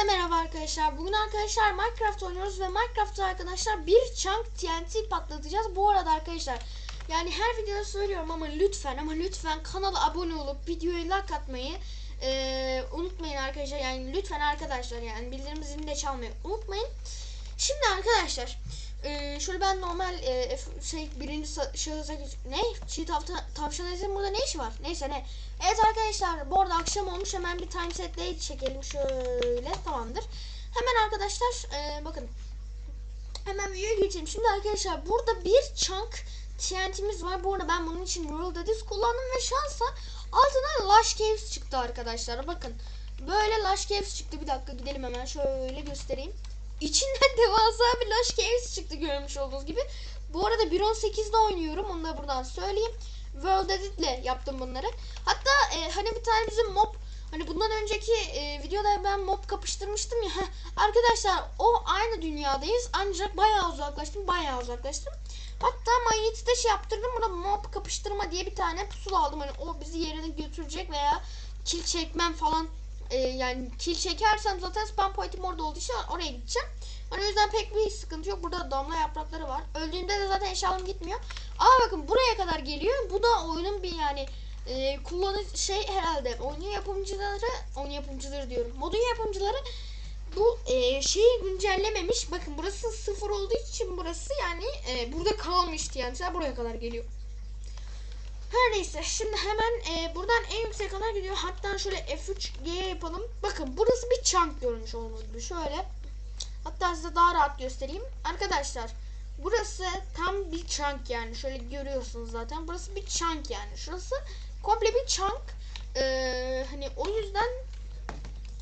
Hepinize merhaba arkadaşlar. Bugün arkadaşlar Minecraft oynuyoruz ve Minecraft'ta arkadaşlar bir chunk TNT patlatacağız. Bu arada arkadaşlar yani her videoda söylüyorum ama lütfen ama lütfen kanala abone olup videoya like atmayı eee, unutmayın arkadaşlar. Yani lütfen arkadaşlar yani bildirim zilini de çalmayı unutmayın. Şimdi arkadaşlar eee, şöyle ben normal F- şey birinci sa- şahısa ne? Çiğ tavşan ezin burada ne işi var? Neyse ne. Evet arkadaşlar bu arada akşam olmuş hemen bir time set day çekelim şöyle tamamdır. Hemen arkadaşlar eee, bakın hemen videoya geçelim. Şimdi arkadaşlar burada bir chunk TNT'miz var. Bu arada ben bunun için Rural Daddies kullandım ve şansa altından Lush Caves çıktı arkadaşlar. Bakın böyle Lush Caves çıktı. Bir dakika gidelim hemen şöyle göstereyim. İçinden devasa bir Lush Caves çıktı görmüş olduğunuz gibi. Bu arada 1.18'de oynuyorum. Onu da buradan söyleyeyim. World Edit'le yaptım bunları. Hatta e, hani bir tane bizim mob hani bundan önceki e, videoda ben mob kapıştırmıştım ya. Arkadaşlar o aynı dünyadayız ancak bayağı uzaklaştım bayağı uzaklaştım. Hatta Mayit'te şey yaptırdım buna mob kapıştırma diye bir tane pusula aldım. Hani o bizi yerine götürecek veya kill çekmem falan e, yani kill çekersem zaten spam pointim orada olduğu için oraya gideceğim. Hani o yüzden pek bir sıkıntı yok. Burada damla yaprakları var. Öldüğümde de zaten eşyalarım gitmiyor. Aa bakın buraya kadar geliyor. Bu da oyunun bir yani e, kullanıcı şey herhalde oyun yapımcıları oyun yapımcıları diyorum. Modun yapımcıları bu e, şeyi güncellememiş. Bakın burası sıfır olduğu için burası yani e, burada kalmıştı yani. Mesela buraya kadar geliyor. Her neyse şimdi hemen e, buradan en yüksek kadar gidiyor. Hatta şöyle F3G yapalım. Bakın burası bir chunk görmüş olduğunuz gibi. Şöyle hatta size daha rahat göstereyim. Arkadaşlar burası tam bir chunk yani. Şöyle görüyorsunuz zaten. Burası bir chunk yani. Şurası komple bir chunk. Ee, hani o yüzden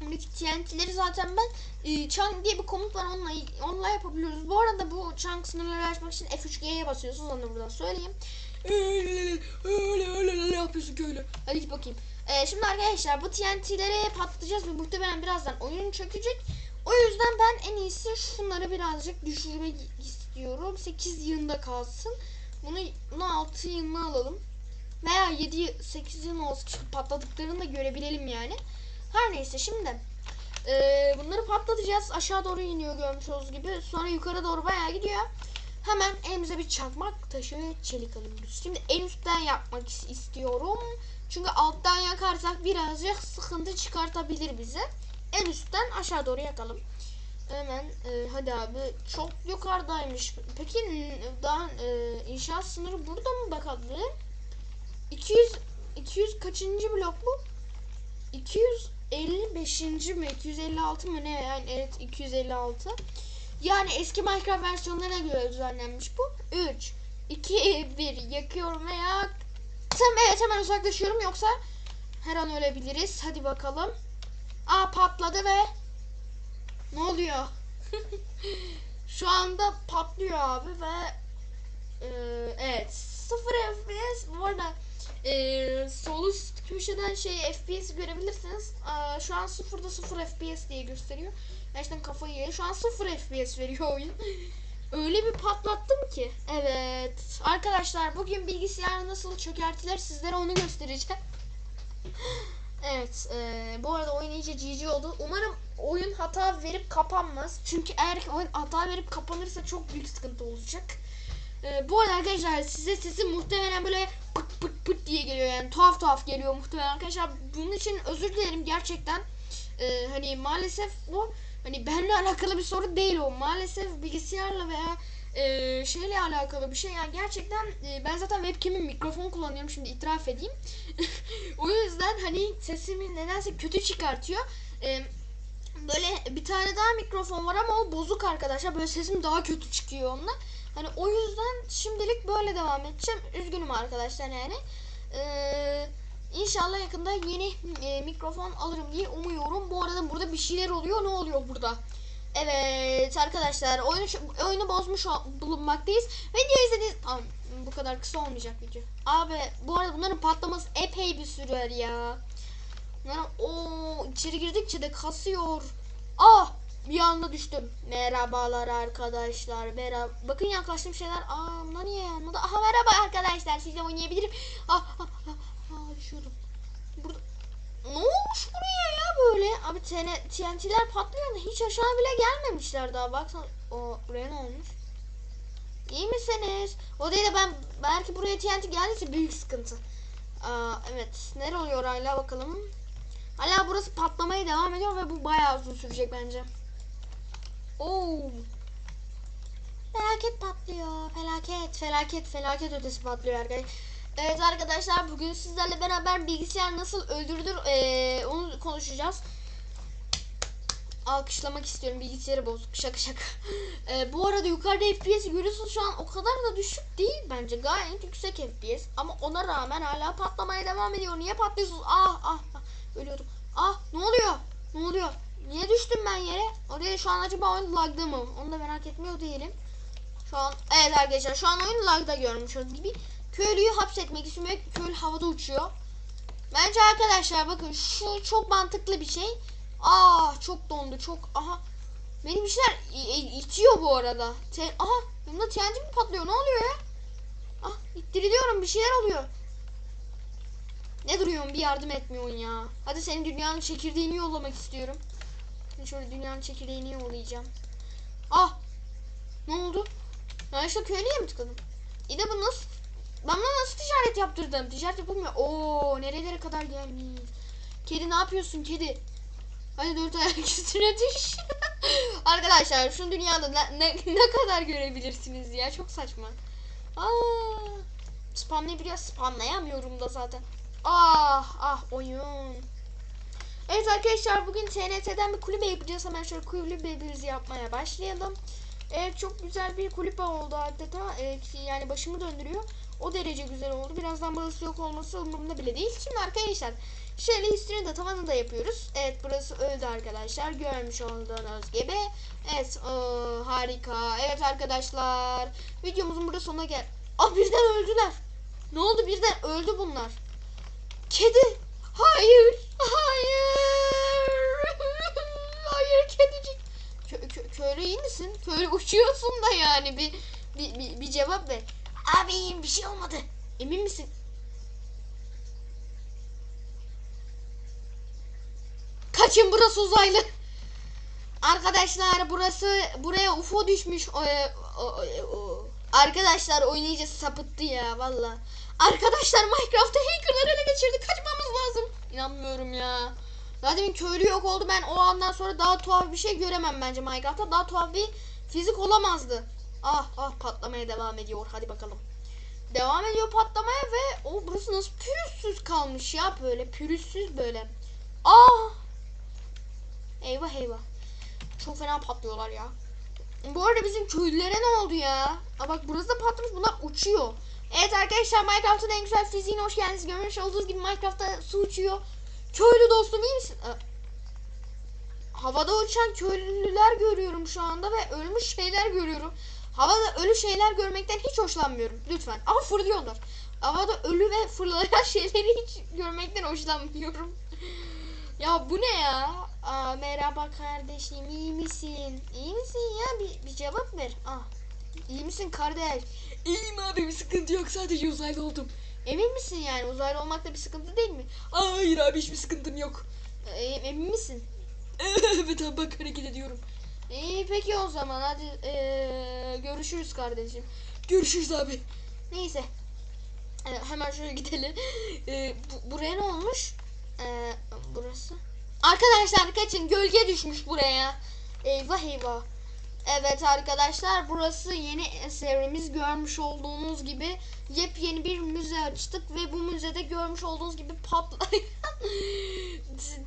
Buradaki TNT'leri zaten ben e, chunk diye bir komut var onunla onunla yapabiliyoruz. Bu arada bu chunk sınırları açmak için F3G'ye basıyorsunuz onu da buradan söyleyeyim. Öyle öyle öyle yapıyorsun köylü. Hadi git bakayım. Ee, şimdi arkadaşlar bu TNT'leri patlatacağız ve muhtemelen birazdan oyun çökecek. O yüzden ben en iyisi şunları birazcık düşürmek istiyorum. 8 yılında kalsın. Bunu, bunu 6 yılına alalım. Veya 7 8 yıl olsun patladıklarını da görebilelim yani. Her neyse şimdi eee, bunları patlatacağız. Aşağı doğru iniyor görmüş olduğunuz gibi. Sonra yukarı doğru bayağı gidiyor. Hemen elimize bir çakmak taşı ve çelik alıyoruz. Şimdi en üstten yapmak is- istiyorum. Çünkü alttan yakarsak birazcık sıkıntı çıkartabilir bize. En üstten aşağı doğru yakalım. Hemen e, hadi abi çok yukarıdaymış. Peki daha e, inşaat sınırı burada mı bakalım? 200 200 kaçıncı blok bu? 255. mi 256 mı ne yani evet 256 yani eski Minecraft versiyonlarına göre düzenlenmiş bu. 3 2 1 yakıyorum ve yaktım evet hemen uzaklaşıyorum. Yoksa her an ölebiliriz. Hadi bakalım. Aa patladı ve ne oluyor? Şu anda patlıyor abi ve e, evet. 0 FPS bu arada e, sol üst köşeden şey FPS görebilirsiniz. Aa, şu an 0'da 0 FPS diye gösteriyor. Gerçekten kafayı yiyor. Şu an 0 FPS veriyor oyun. Öyle bir patlattım ki. Evet. Arkadaşlar bugün bilgisayar nasıl çökertilir sizlere onu göstereceğim. evet. e, bu arada oyun iyice GG oldu. Umarım oyun hata verip kapanmaz. Çünkü eğer oyun hata verip kapanırsa çok büyük sıkıntı olacak. Ee, bu arada arkadaşlar size sesi muhtemelen böyle pıt pıt pıt diye geliyor yani tuhaf tuhaf geliyor muhtemelen arkadaşlar. Bunun için özür dilerim gerçekten. Ee, hani maalesef bu hani benimle alakalı bir sorun değil o. Maalesef bilgisayarla veya e, şeyle alakalı bir şey. Yani gerçekten e, ben zaten webcam'in mikrofon kullanıyorum şimdi itiraf edeyim. o yüzden hani sesimi nedense kötü çıkartıyor. Ee, böyle bir tane daha mikrofon var ama o bozuk arkadaşlar. Böyle sesim daha kötü çıkıyor onunla. Hani o yüzden şimdilik böyle devam edeceğim. Üzgünüm arkadaşlar yani. Ee, inşallah yakında yeni e, mikrofon alırım diye umuyorum. Bu arada burada bir şeyler oluyor. Ne oluyor burada? Evet arkadaşlar oyunu oyunu bozmuş bulunmaktayız. Video izlediğiniz Tamam, bu kadar kısa olmayacak video. Abi bu arada bunların patlaması epey bir sürer ya. Bunların o içeri girdikçe de kasıyor. Ah bir anda düştüm. Merhabalar arkadaşlar. Merhaba. Bakın yaklaştığım şeyler. Aa bunlar niye yanmadı? Aha merhaba arkadaşlar. Sizle oynayabilirim. Ah ah ah, ah düşüyorum. Burada... Ne olmuş buraya ya? böyle? Abi TN TNT'ler patlıyor da hiç aşağı bile gelmemişler daha. Baksana o buraya ne olmuş? İyi misiniz? O değil de ben belki buraya TNT geldiyse büyük sıkıntı. Aa, evet. Nere oluyor hala bakalım. Hala burası patlamaya devam ediyor ve bu bayağı uzun sürecek bence. Oo. Felaket patlıyor. Felaket, felaket, felaket ötesi patlıyor arkadaşlar. Evet arkadaşlar bugün sizlerle beraber bilgisayar nasıl öldürülür eee, onu konuşacağız. Alkışlamak istiyorum bilgisayarı bozuk şaka şaka. Eee, bu arada yukarıda FPS görüyorsunuz şu an o kadar da düşük değil bence gayet yüksek FPS ama ona rağmen hala patlamaya devam ediyor. Niye patlıyorsunuz? Ah ah, ah ölüyordum. Ah ne oluyor? Ne oluyor? Niye düştüm ben yere? Oraya şu an acaba oyun lagda mı? Onu da merak etmiyor değilim. Şu an evet arkadaşlar şu an oyun lagda görmüş olduğunuz gibi köylüyü hapsetmek istiyor ve köylü havada uçuyor. Bence arkadaşlar bakın şu çok mantıklı bir şey. Aa çok dondu çok aha. Benim işler itiyor bu arada. Te aha yanımda TNT mi patlıyor ne oluyor ya? Ah ittiriliyorum bir şeyler oluyor. Ne duruyorsun bir yardım etmiyorsun ya. Hadi senin dünyanın çekirdeğini yollamak istiyorum. Şimdi şöyle dünyanın çekirdeğini yollayacağım. Ah ne oldu? Ben işte köylüye mi tıkladım? İyi de bu nasıl? Ben buna nasıl ticaret yaptırdım? Ticaret yapılmıyor. Oo nerelere kadar gelmiş. Kedi ne yapıyorsun kedi? Hadi dört ayak üstüne düş. Arkadaşlar şu dünyada ne, ne, ne kadar görebilirsiniz ya? Çok saçma. Aa, spamlayabiliyor. Spamlayamıyorum da zaten. Ah ah oyun. Evet arkadaşlar bugün TNT'den bir kulübe yapacağız. Hemen şöyle kulübemizi yapmaya başlayalım. Evet çok güzel bir kulübe oldu adeta. Ki yani başımı döndürüyor. O derece güzel oldu. Birazdan burası yok olması umurumda bile değil. Şimdi arkadaşlar şöyle üstünü de tavanı da yapıyoruz. Evet burası öldü arkadaşlar. Görmüş olduğunuz gibi. Evet oo, harika. Evet arkadaşlar videomuzun burada sonuna gel. Ah birden öldüler. Ne oldu birden öldü bunlar. Kedi. Hayır. Hayır. Hayır kedicik. Kö, kö, köylü iyi misin? Köylü uçuyorsun da yani bir, bir, bir, bir cevap ver. Abi iyiyim bir şey olmadı. Emin misin? Kaçın burası uzaylı. Arkadaşlar burası buraya UFO düşmüş. O, o, o, o. Arkadaşlar oynayıcı sapıttı ya valla. Arkadaşlar Minecraft'ta hackerlar ele geçirdi. Kaçmamız lazım. İnanmıyorum ya. Zaten köylü yok oldu. Ben o andan sonra daha tuhaf bir şey göremem bence Minecraft'ta. Daha tuhaf bir fizik olamazdı. Ah ah patlamaya devam ediyor. Hadi bakalım. Devam ediyor patlamaya ve o burası nasıl pürüzsüz kalmış ya böyle pürüzsüz böyle. Ah! Eyvah eyvah. Çok fena patlıyorlar ya. Bu arada bizim köylülere ne oldu ya? Aa bak burası da patlamış bunlar uçuyor. Evet arkadaşlar Minecraft'ın en güzel fiziğine hoş geldiniz. Görmüş olduğunuz gibi Minecraft'ta su uçuyor. Köylü dostum iyi misin? Havada uçan köylüler görüyorum şu anda ve ölmüş şeyler görüyorum. Havada ölü şeyler görmekten hiç hoşlanmıyorum. Lütfen. Ama fırlıyorlar. Havada ölü ve fırlayan şeyleri hiç görmekten hoşlanmıyorum. ya bu ne ya? Aa, merhaba kardeşim iyi misin? İyi misin ya? Bir, bir cevap ver. Ah. İyi misin kardeş? İyiyim abi bir sıkıntı yok sadece uzaylı oldum. Emin misin yani uzaylı olmakta bir sıkıntı değil mi? Hayır abi hiçbir sıkıntım yok. Ee, emin misin? evet abi bak hareket ediyorum. İyi peki o zaman hadi ee, görüşürüz kardeşim. Görüşürüz abi. Neyse. Ee, hemen şöyle gidelim. Ee, bu- buraya ne olmuş? Ee, burası. Arkadaşlar kaçın gölge düşmüş buraya. Eyvah eyvah. Evet arkadaşlar burası yeni eserimiz görmüş olduğunuz gibi yepyeni bir müze açtık ve bu müzede görmüş olduğunuz gibi patlayan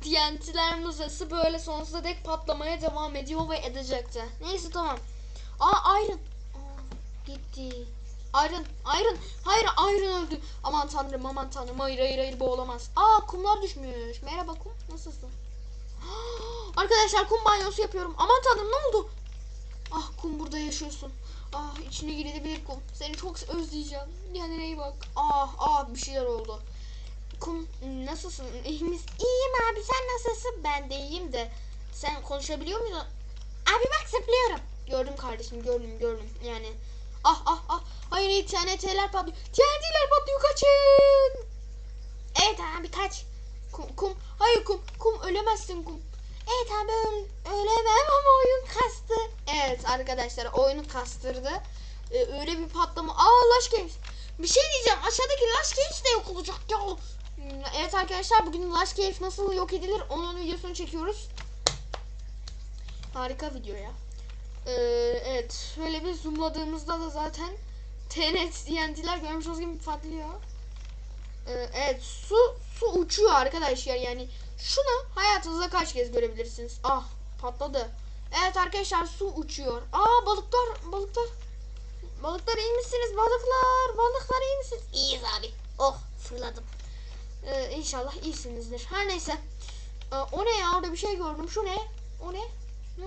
TNT'ler müzesi böyle sonsuza dek patlamaya devam ediyor ve edecekti. Neyse tamam. Aa Iron. Aa, gitti. Iron, Iron. Hayır Iron öldü. Aman tanrım aman tanrım. Hayır hayır hayır bu olamaz. Aa kumlar düşmüş. Merhaba kum. Nasılsın? Arkadaşlar kum banyosu yapıyorum. Aman tanrım ne oldu? Ah kum burada yaşıyorsun. Ah içine girebilir kum. Seni çok özleyeceğim. Kendine iyi bak. Ah ah bir şeyler oldu. Kum nasılsın? İyi misin? İyiyim abi sen nasılsın? Ben de iyiyim de. Sen konuşabiliyor musun? Abi bak zıplıyorum. Gördüm kardeşim gördüm gördüm. Yani ah ah ah. Hayır TNT'ler patlıyor. TNT'ler patlıyor kaçın. Evet abi kaç. Kum, kum. Hayır kum. Kum ölemezsin kum. Evet abi ölemem ama oyun kastı. Evet arkadaşlar oyunu kastırdı. Ee, öyle bir patlama. Aa Lash Games. Bir şey diyeceğim. Aşağıdaki Lash Games de yok olacak ya. Evet arkadaşlar bugün Lash Games nasıl yok edilir onun videosunu çekiyoruz. Harika video ya. Ee, evet şöyle bir zoomladığımızda da zaten TNT TNT'ler görmüş olduğunuz gibi patlıyor. Ee, evet su su uçuyor arkadaşlar yani şunu hayatınızda kaç kez görebilirsiniz? Ah patladı. Evet arkadaşlar su uçuyor. Aa balıklar balıklar. Balıklar iyi misiniz balıklar? Balıklar iyi misiniz? İyiyiz abi. Oh fırladım. Ee, inşallah iyisinizdir. Her neyse. Ee, o ne ya orada bir şey gördüm. Şu ne? O ne? Ne?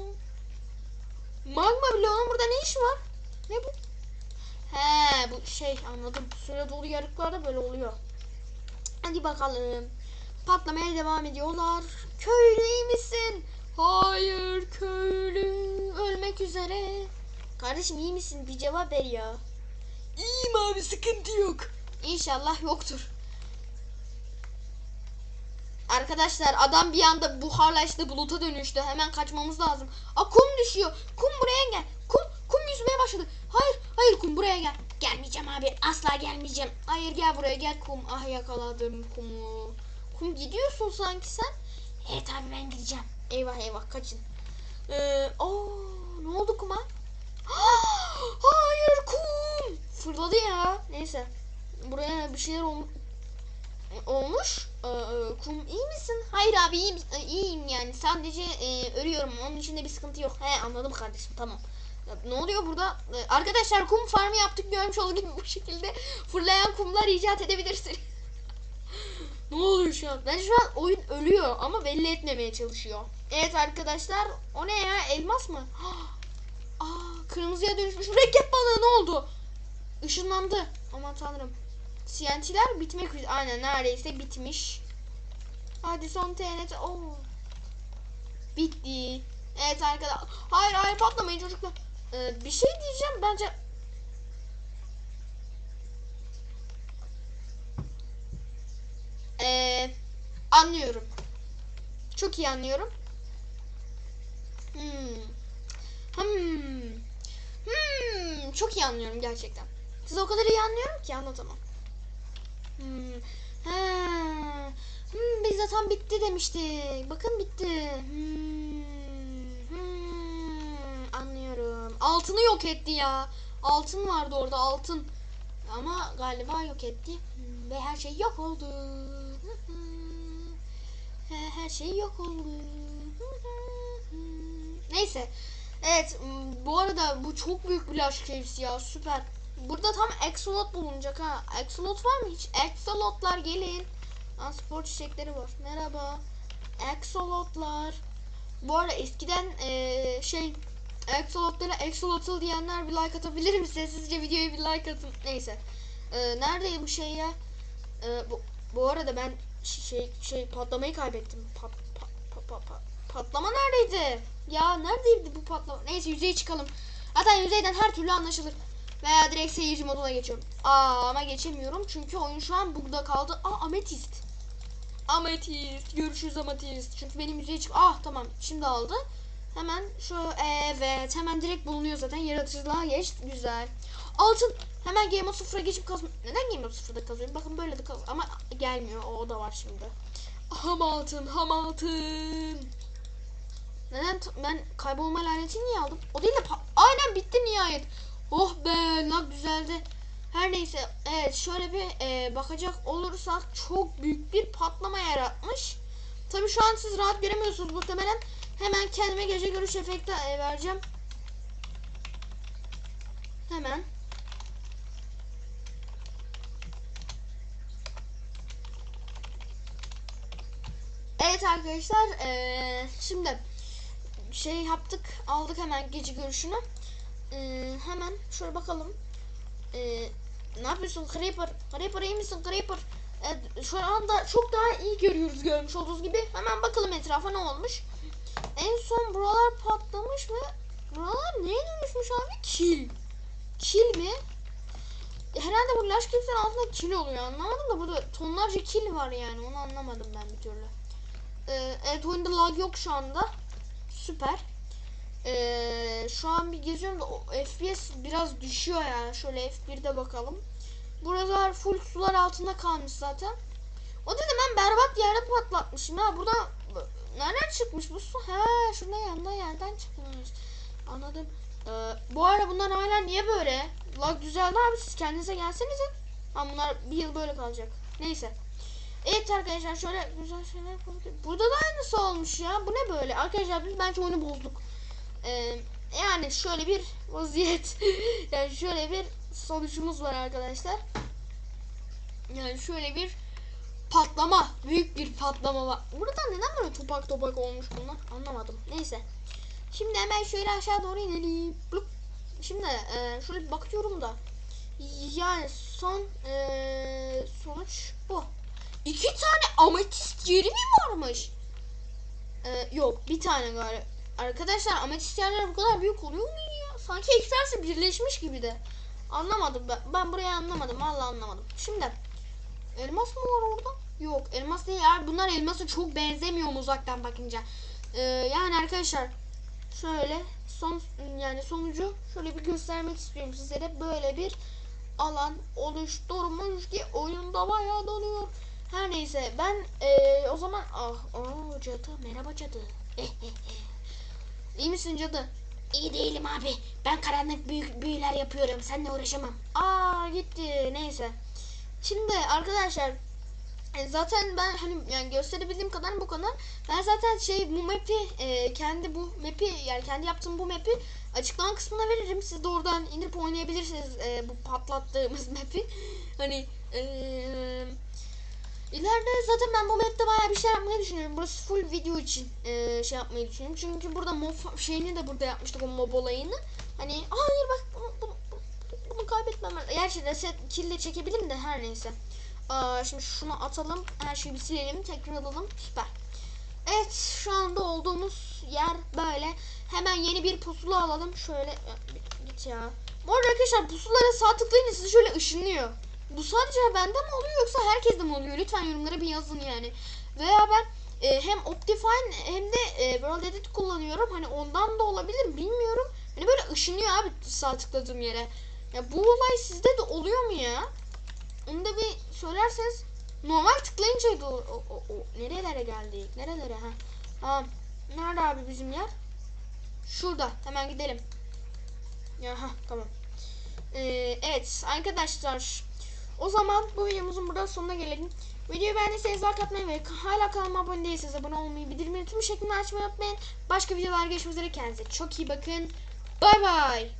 Magma bloğunun burada ne işi var? Ne bu? He bu şey anladım. Süre dolu yarıklarda böyle oluyor. Hadi bakalım. Patlamaya devam ediyorlar. Köylü iyi misin? Hayır köylü ölmek üzere. Kardeşim iyi misin? Bir cevap ver ya. İyiyim abi sıkıntı yok. İnşallah yoktur. Arkadaşlar adam bir anda buharlaştı buluta dönüştü. Hemen kaçmamız lazım. Aa kum düşüyor. Kum buraya gel. Kum kum yüzmeye başladı. Hayır hayır kum buraya gel. Gelmeyeceğim abi asla gelmeyeceğim. Hayır gel buraya gel kum. Ah yakaladım kumu. Kum gidiyorsun sanki sen. Evet abi ben gideceğim. Eyvah eyvah kaçın. Ee, oo, ne oldu kuma? Hayır kum. Fırladı ya. Neyse. Buraya bir şeyler olmuş olmuş. Ee, kum iyi misin? Hayır abi iyiyim, e, iyiyim yani. Sadece e, ölüyorum. Onun içinde bir sıkıntı yok. He anladım kardeşim tamam. Ne oluyor burada? Ee, arkadaşlar kum farmı yaptık görmüş olduğunuz gibi bu şekilde fırlayan kumlar icat edebilirsin. ne oluyor şu an? Ben şu an oyun ölüyor ama belli etmemeye çalışıyor. Evet arkadaşlar o ne ya elmas mı? Aa kırmızıya dönüşmüş. Mürekkep balığı ne oldu? Işınlandı. Aman tanrım. TNT'ler bitmek üzere. Aynen neredeyse bitmiş. Hadi son TNT. Oo. Bitti. Evet arkadaşlar. Hayır hayır patlamayın çocuklar. Ee, bir şey diyeceğim bence. Ee, anlıyorum. Çok iyi anlıyorum. Hmm. Hmm. Hmm. Çok iyi anlıyorum gerçekten. Siz o kadar iyi anlıyorum ki anlatamam. Hmm. Hmm, biz de tam bitti demiştik. Bakın bitti. Hmm. Anlıyorum. Altını yok etti ya. Altın vardı orada altın. Ama galiba yok etti. Ve her şey yok oldu. He- Her şey yok oldu. Neyse. Evet bu arada bu çok büyük bir Lash Caves ya süper. Burada tam Axolot bulunacak ha. Axolot var mı hiç? Axolotlar gelin. Aa, spor çiçekleri var. Merhaba. Axolotlar. Bu arada eskiden eee, şey Axolotlara Axolotl diyenler bir like atabilir mi? Sessizce videoya bir like atın. Neyse. Eee neredeydi bu şey ya? Eee, bu, bu arada ben şey şey patlamayı kaybettim. Pat, pat, pat, pat- patlama neredeydi? Ya neredeydi bu patlama? Neyse yüzeye çıkalım. Zaten yüzeyden her türlü anlaşılır. Veya direkt seyirci moduna geçiyorum. Aa ama geçemiyorum çünkü oyun şu an bugda kaldı. Aa ametist. Ametist. Görüşürüz ametist. Çünkü benim yüzeye çık. Ah tamam şimdi aldı. Hemen şu evet hemen direkt bulunuyor zaten. Yaratıcılığa geç. Güzel. Altın. Hemen Game of sıfıra geçip kaz... Neden Game of sıfırda kazıyorum? Bakın böyle de kaz... Ama gelmiyor. O, o da var şimdi. Ham altın. Ham altın. Neden ben kaybolma lanetini niye aldım? O değil de aynen bitti nihayet. Oh be lag düzeldi. Her neyse evet şöyle bir e, bakacak olursak çok büyük bir patlama yaratmış. Tabi şu an siz rahat göremiyorsunuz muhtemelen. Hemen kendime gece görüş efekti e, vereceğim. Hemen. Evet arkadaşlar e, şimdi şey yaptık aldık hemen gece görüşünü. Ee, hemen şöyle bakalım. Ee, ne yapıyorsun Creeper? Creeper iyi misin Creeper? Evet, şu anda çok daha iyi görüyoruz görmüş olduğunuz gibi. Hemen bakalım etrafa ne olmuş. En son buralar patlamış mı? Buralar neye dönüşmüş abi? Kil. Kil mi? herhalde bu Lash Caps'in altında kill oluyor anlamadım da burada tonlarca kill var yani onu anlamadım ben bir türlü. Ee, evet oyunda lag yok şu anda. Süper. Ee, şu an bir geziyorum da FPS biraz düşüyor yani. Şöyle F1'de bakalım. Buralar full sular altında kalmış zaten. O dedi ben berbat yerde patlatmışım ha. Burada nereden çıkmış bu su? He şurada yanında yerden çıkmış. Anladım. Ee, bu ara bunlar hala niye böyle? Lag düzeldi abi siz kendinize gelsenize. Ha bunlar bir yıl böyle kalacak. Neyse. Evet arkadaşlar şöyle güzel şeyler yapalım. Burada da aynısı olmuş ya. Bu ne böyle? Arkadaşlar biz bence oyunu bozduk. Ee, yani şöyle bir vaziyet. yani şöyle bir sonucumuz var arkadaşlar. Yani şöyle bir patlama. Büyük bir patlama var. Burada neden böyle topak topak olmuş bunlar? Anlamadım. Neyse. Şimdi hemen şöyle aşağı doğru inelim. Şimdi e, şöyle bir bakıyorum da. Yani son e, sonuç bu. İki tane ametist yeri mi varmış? E, yok bir tane galiba. Arkadaşlar ametist yerler bu kadar büyük oluyor mu ya? Sanki ikisi birleşmiş gibi de. Anlamadım ben. Ben burayı anlamadım. Vallahi anlamadım. Şimdi elmas mı var orada? Yok elmas değil. Abi bunlar elmasa çok benzemiyor mu uzaktan bakınca. E, yani arkadaşlar şöyle son yani sonucu şöyle bir göstermek istiyorum sizlere. Böyle bir alan oluşturmuş ki oyunda bayağı donuyor. Her neyse ben eee, o zaman ah aa, cadı merhaba cadı. İyi misin cadı? İyi değilim abi. Ben karanlık büyük büyüler yapıyorum. Seninle uğraşamam. Aa gitti neyse. Şimdi arkadaşlar zaten ben hani yani gösterebildiğim kadar bu kadar. Ben zaten şey bu map'i e, kendi bu map'i yani kendi yaptığım bu map'i açıklama kısmına veririm. Siz de oradan indirip oynayabilirsiniz e, bu patlattığımız map'i. Hani e, ileride zaten ben bu map'te bayağı bir şey yapmayı düşünüyorum. Burası full video için e, şey yapmayı düşünüyorum. Çünkü burada mob şeyini de burada yapmıştık o mob olayını. Hani hayır bak bunu, bunu, bunu, kaybetmem. Gerçi reset kill çekebilirim de her neyse. Aa, şimdi şunu atalım. Her şeyi bir silelim. Tekrar alalım. Süper. Evet şu anda olduğumuz yer böyle. Hemen yeni bir pusula alalım. Şöyle git ya. Bu arada arkadaşlar pusulalara sağ tıklayınca sizi şöyle ışınlıyor. Bu sadece bende mi oluyor yoksa herkeste mi oluyor? Lütfen yorumlara bir yazın yani. Veya ben e, hem Optifine hem de e, World Edit kullanıyorum. Hani ondan da olabilir bilmiyorum. Hani böyle ışınıyor abi sağ tıkladığım yere. Ya bu olay sizde de oluyor mu ya? Onu da bir söylerseniz normal tıklayınca da o, o, o, o- nerelere geldik? Nerelere ha? Tamam. Nerede abi bizim yer? Şurada. Hemen gidelim. Ya ha tamam. Ee, evet arkadaşlar. O zaman bu videomuzun burada sonuna gelelim. Videoyu beğendiyseniz like atmayı ve hala kanalıma abone değilseniz abone olmayı, bildirimleri tüm şeklinde açmayı unutmayın. Başka videolar görüşmek üzere. Kendinize çok iyi bakın. Bay bay.